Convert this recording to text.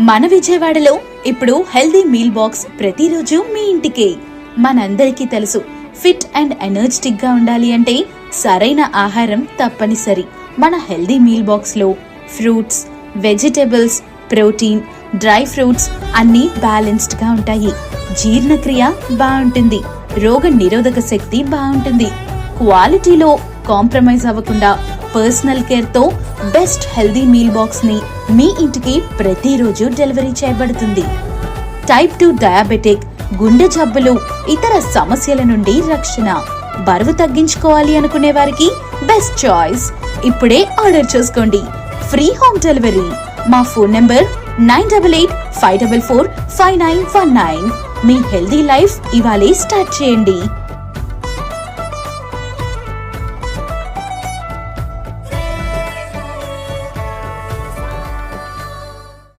మన విజయవాడలో ఇప్పుడు హెల్దీ మీల్ బాక్స్ ప్రతిరోజు మీ ఇంటికే. మనందరికీ తెలుసు ఫిట్ అండ్ ఎనర్జెటిక్గా ఉండాలి అంటే సరైన ఆహారం తప్పనిసరి. మన హెల్దీ మీల్ బాక్స్లో fruits vegetables protein dry fruits అన్నీ బ్యాలెన్స్డ్గా ఉంటాయి. జీర్ణక్రియ బాగుంటుంది. రోగ నిరోధక శక్తి బాగుంటుంది. క్వాలిటీలో కాంప్రమైజ్ అవ్వకుండా పర్సనల్ కేర్తో బెస్ట్ హెల్దీ మీల్ బాక్స్ని మీ ఇంటికి ప్రతిరోజు డెలివరీ చేయబడుతుంది. టైప్ టూ డయాబెటిక్ గుండె జబ్బులు ఇతర సమస్యల నుండి రక్షణ. బరువు తగ్గించుకోవాలి అనుకునే వారికి బెస్ట్ చాయిస్. ఇప్పుడే ఆర్డర్ చేసుకోండి. Free home delivery. మా phone number nine double eight five double four five nine one nine. మీ హెల్దీ లైఫ్ ఇవాళే స్టార్ట్ చేయండి.